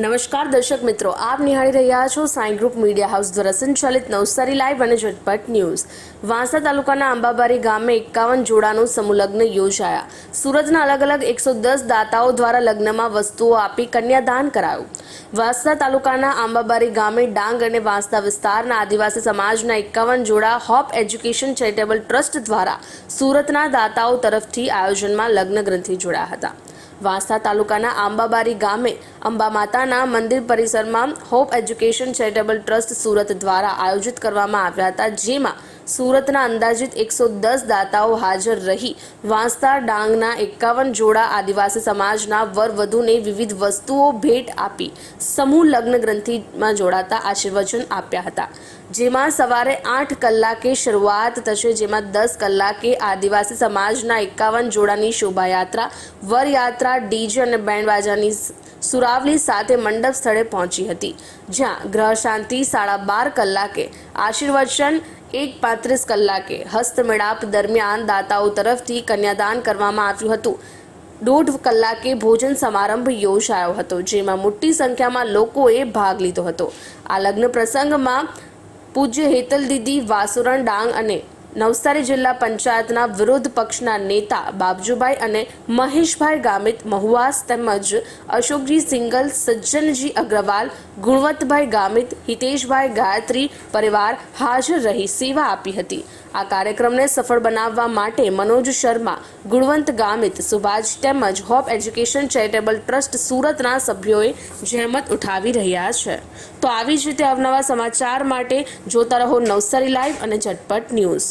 નમસ્કાર દર્શક મિત્રો, આપ નિહાળી રહ્યા છો સાઈ ગ્રુપ મીડિયા હાઉસ દ્વારા સંચાલિત નવસારી લાઈવ અને ઝટપટ ન્યૂઝ. વાંસદા તાલુકાના આંબાબારી ગામે એકાવન જોડાનું સમૂહલગ્ન યોજાયા. સુરતના અલગ અલગ એકસો દસ દાતાઓ દ્વારા લગ્નમાં વસ્તુઓ આપી કન્યાદાન કરાયું. વાંસદા તાલુકાના આંબાબારી ગામે ડાંગ અને વાંસદા વિસ્તારના આદિવાસી સમાજના એકાવન જોડા હોપ એજ્યુકેશન ચેરિટેબલ ટ્રસ્ટ દ્વારા સુરતના દાતાઓ તરફથી આયોજનમાં લગ્ન ગ્રંથિ જોડાયા હતા. વાંસદા તાલુકાના આંબાબારી ગામે અંબા માતાના મંદિર પરિસરમાં hope education charitable trust Surat દ્વારા આયોજિત કરવામાં આવ્યા હતા, જેમાં સુરતના અંદાજિત એકસો દસ દાતાઓ હાજર રહી. વાંસદા ડાંગના એકાવન જોડા આદિવાસી સમાજના વર વધુને વિવિધ વસ્તુઓ ભેટ આપી. સમૂહ લગ્ન ગ્રંથિમાં જોડાતા આશીર્વચન આપ્યા હતા. જેમાં સવારે આઠ કલાકે શરૂઆત થશે, જેમાં દસ કલાકે આદિવાસી સમાજના એકાવન જોડાની શોભાયાત્રા, વરયાત્રા, ડીજે અને બેન્ડવાજાની સુરાવલી સાથે મંડપ સ્થળે પહોંચી હતી. જ્યાં ગ્રહ શાંતિ સાડા બાર કલાકે. આશીર્વચન એક પાંત્રીસ કલાકે હસ્તમેળાપ દરમિયાન દાતાઓ તરફથી કન્યાદાન કરવામાં આવ્યું હતું. દોઢ કલાકે ભોજન સમારંભ યોજાયો હતો, જેમાં મોટી સંખ્યામાં લોકોએ ભાગ લીધો હતો. આ લગ્ન પ્રસંગમાં પૂજ્ય હેતલ દીદી વાસુરણ ડાંગ અને નવસારી જિલ્લા પંચાયતના વિરોધ પક્ષના નેતા બાબજુભાઈ અને મહેશભાઈ ગામિત મહુવાસ તેમજ અશોકજી સિંગલ, સજ્જનજી અગ્રવાલ, ગુણવંતભાઈ ગામિત, હિતેશભાઈ ગાયત્રી પરિવાર હાજર રહી સેવા આપી હતી. આ કાર્યક્રમને સફળ બનાવવા માટે મનોજ શર્મા, ગુણવંત ગામિત, સુભાષ તેમજ હોપ એજ્યુકેશન ચેરિટેબલ ટ્રસ્ટ સુરતના સભ્યોએ જહેમત ઉઠાવી રહ્યા છે. તો આવી જ રીતે અવનવા સમાચાર માટે જોતા રહો નવસારી લાઈવ અને ઝટપટ ન્યૂઝ.